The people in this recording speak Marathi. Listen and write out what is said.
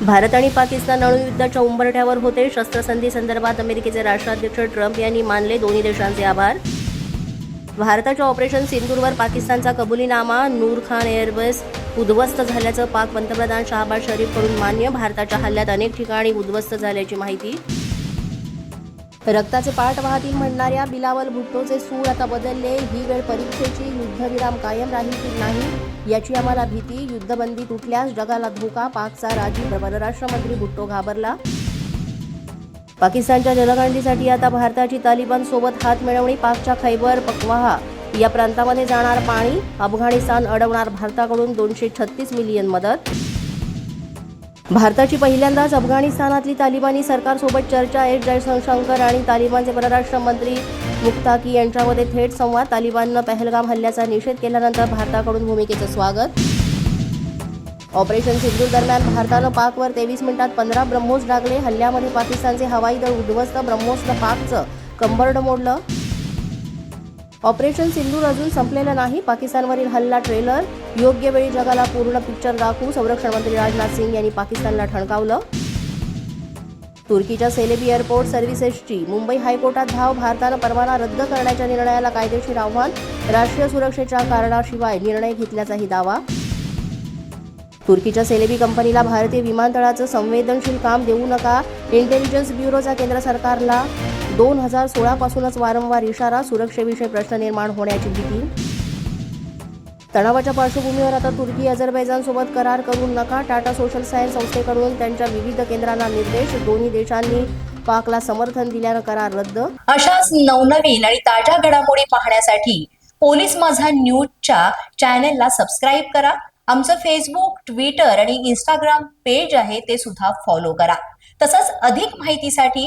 भारत आणि पाकिस्तान अणुयुद्धाच्या उंबरठ्यावर होते. शस्त्रसंधी संदर्भात अमेरिकेचे राष्ट्राध्यक्ष ट्रम्प यांनी मानले दोन्ही देशांचे आभार. भारताच्या ऑपरेशन सिंदूरवर पाकिस्तानचा कबुलीनामा नूर खान एअरवेज उद्ध्वस्त झाल्याचं पाक पंतप्रधान शहाबाज शरीफकडून मान्य. भारताच्या हल्ल्यात अनेक ठिकाणी उद्ध्वस्त झाल्याची माहिती रक्ताचे पाठ वाहतील म्हणणाऱ्या बिलावल भुट्टोचे सूर आता बदलले. ही वेळ परीक्षेची युद्धविराम कायम राहील की नाही याची आम्हाला भीती. युद्धबंदी तुटल्यास जगाला धोका. पाकचा राजीव परराष्ट्रमंत्री भुट्टो घाबरला. पाकिस्तानच्या जलगंडीसाठी आता भारताची तालिबान सोबत हात मिळवणी. पाकच्या खैबर पकवाहा या प्रांतामध्ये जाणार पाणी. अफगाणिस्तान अडवणार भारताकडून दोनशे छत्तीस मिलियन मदत. भारताची पहिल्यांदाच अफगाणिस्तानातली तालिबानी सरकारसोबत चर्चा. एस. जयशंकर आणि तालिबानचे परराष्ट्र मंत्री मुक्ताकी यांच्यामध्ये थेट संवाद. तालिबाननं पहलगाम हल्ल्याचा निषेध केल्यानंतर भारताकडून भूमिकेचं स्वागत. ऑपरेशन सिंधू दरम्यान भारतानं पाकवर तेवीस मिनिटात पंधरा ब्रह्मोस डागले. हल्ल्यामध्ये पाकिस्तानचे हवाई दल उद्ध्वस्त ब्रह्मोसनं पाकचं कंबरड मोडलं. ऑपरेशन सिंधूर अजून संपलेलं नाही. पाकिस्तानवरील हल्ला ट्रेलर. योग्य वेळी जगाला पूर्ण पिक्चर दाखवू संरक्षण मंत्री राजनाथ सिंग यांनी पाकिस्तानला ठणकावलं. तुर्कीच्या सेलेबी एअरपोर्ट सर्व्हिसेसची मुंबई हायकोर्टात धाव भारतानं परवाना रद्द करण्याच्या निर्णयाला कायदेशीर आव्हान. राष्ट्रीय सुरक्षेच्या कारणाशिवाय निर्णय घेतल्याचाही दावा. तुर्कीच्या सेलेबी कंपनीला भारतीय विमानतळाचं संवेदनशील काम देऊ नका. इंटेलिजन्स ब्युरोचा केंद्र सरकारला. दोन हजार सोळापासूनच वारंवार इशारा सुरक्षेविषयी प्रश्न निर्माण होण्याची भीती. तणावाच्या पार्श्वभूमीवर आता तुर्की अझरबैजानसोबत करार करू नका. टाटा सोशल सायन्स संस्थेकडून त्यांच्या विविध केंद्रांना निर्देश दोन्ही देशांनी पाकला समर्थन दिल्यानं करार रद्द. अशाच नवनवीन आणि ताज्या घडामोडी पाहण्यासाठी पोलीस माझा न्यूजच्या चॅनेलला सबस्क्राईब करा. आमचं फेसबुक ट्विटर आणि इंस्टाग्राम पेज आहे ते सुद्धा फॉलो करा. तसंच अधिक माहितीसाठी